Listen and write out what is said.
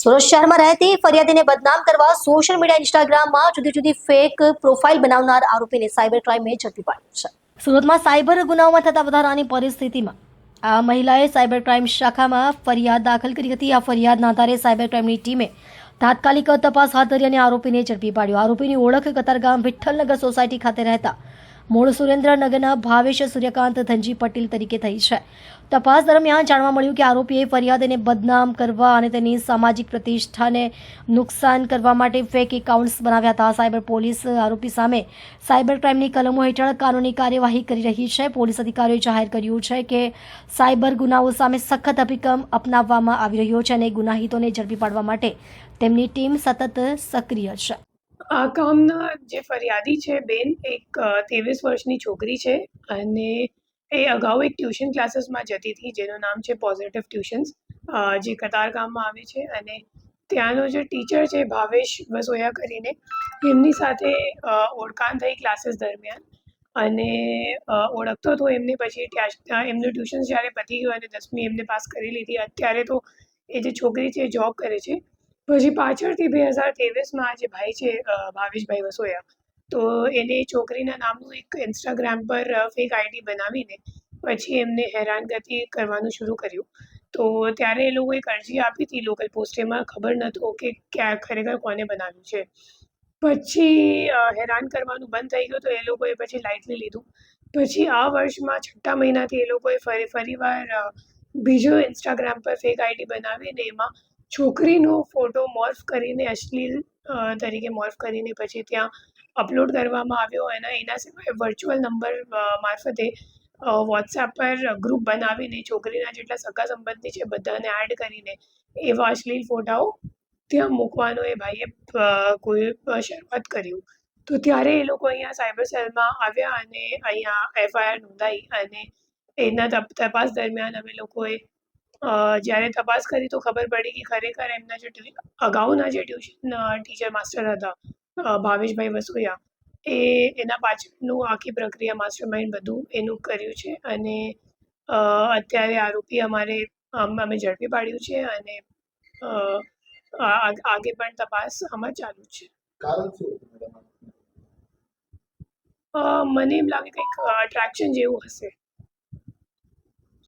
સુરત શહેરમાં રહેતી ફરિયાદીને બદનામ કરવા સોશિયલ મીડિયા ઇન્સ્ટાગ્રામમાં જુદી જુદી ફેક પ્રોફાઇલ બનાવનાર આરોપીને સાયબર ક્રાઇમે ઝડપી પાડ્યો છે. સુરતમાં સાયબર ગુનાઓમાં થતા વધારાની પરિસ્થિતિમાં આ મહિલાએ સાયબર ક્રાઇમ શાખામાં ફરિયાદ દાખલ કરી હતી. આ ફરિયાદના આધારે સાયબર ક્રાઇમની ટીમે તાત્કાલિક તપાસ હાથ ધરી અને આરોપીને ઝડપી પાડ્યો. આરોપીની ઓળખ કતારગામ વિઠ્ઠલનગર સોસાયટી ખાતે રહેતા મૂળ સુરેન્દ્રનગરના ભાવેશ સૂર્યકાંત ધનજી પટેલ તરીકે થઈ છે. તપાસ દરમિયાન જાણવા મળ્યું કે આરોપીએ ફરિયાદને બદનામ કરવા અને તેની સામાજિક પ્રતિષ્ઠાને નુકસાન કરવા માટે ફેક એકાઉન્ટ્સ બનાવ્યા હતા. સાયબર પોલીસ આરોપી સામે સાયબર ક્રાઇમની કલમો હેઠળ કાનૂની કાર્યવાહી કરી રહી છે. પોલીસ અધિકારીઓએ જાહેર કર્યું છે કે સાયબર ગુનાઓ સામે સખત અભિગમ અપનાવવામાં આવી રહ્યો છે અને ગુનાહિતોને ઝડપી પાડવા માટે તેમની ટીમ સતત સક્રિય છે. આ કામના જે ફરિયાદી છે બેન, એક ત્રેવીસ વર્ષની છોકરી છે અને એ અગાઉ એક ટ્યુશન ક્લાસીસમાં જતી હતી, જેનું નામ છે પોઝિટિવ ટ્યુશન્સ જે કતાર ગામમાં આવે છે અને ત્યાંનો જે ટીચર છે ભાવેશ વસોયા કરીને, એમની સાથે ઓળખાણ થઈ ક્લાસીસ દરમિયાન અને ઓળખતો હતો એમને પછી એમનું ટ્યુશન જ્યારે પતી ગયું અને દસમી એમને પાસ કરી લીધી, અત્યારે તો એ જે છોકરી છે જોબ કરે છે. પછી પાછળથી બે હજાર ત્રેવીસમાં જે ભાઈ છે ભાવેશભાઈ વસોયા, તો એને છોકરીના નામનું એક ઇન્સ્ટાગ્રામ પર ફેક આઈડી બનાવીને પછી એમને હેરાનગતિ કરવાનું શરૂ કર્યું. તો ત્યારે એ લોકોએ અરજી આપી હતી લોકલ પોસ્ટેમાં ખબર નહોતું કે ક્યાં, ખરેખર કોને બનાવ્યું છે. પછી હેરાન કરવાનું બંધ થઈ ગયું તો એ લોકોએ પછી લાઇટલી લીધું. પછી આ વર્ષમાં છઠ્ઠા મહિનાથી એ લોકોએ ફરી, ફરીવાર બીજો ઇન્સ્ટાગ્રામ પર ફેક આઈડી બનાવીને એમાં છોકરીનો ફોટો મોર્ફ કરીને અશ્લીલ તરીકે મોર્ફ કરીને પછી ત્યાં અપલોડ કરવામાં આવ્યો. અને એના સિવાય વર્ચ્યુઅલ નંબર મારફતે વોટ્સએપ પર ગ્રુપ બનાવીને છોકરીના જેટલા સગા સંબંધી છે બધાને એડ કરીને એવા અશ્લીલ ફોટાઓ ત્યાં મૂકવાનો એ ભાઈએ કોઈ શરૂઆત કર્યું. તો ત્યારે એ લોકો અહીંયા સાયબર સેલમાં આવ્યા અને અહીંયા એફઆઈઆર નોંધાઈ અને એના તપાસ દરમિયાન અમે લોકોએ જ્યારે તપાસ કરી તો ખબર પડી કે ખરેખર એમના જે અગાઉના જે ટ્યુશન ટીચર માસ્ટર હતા ભાવેશભાઈ વસોયા એ એના પાછળનું આખી પ્રક્રિયા માસ્ટર માઇન્ડ બધું એનું કર્યું છે અને અત્યારે આરોપી અમારે અમ- ઝડપી પાડ્યું છે અને આગે પણ તપાસ આમાં ચાલુ છે. મને એમ લાગે કંઈક અટ્રેક્શન જેવું હશે.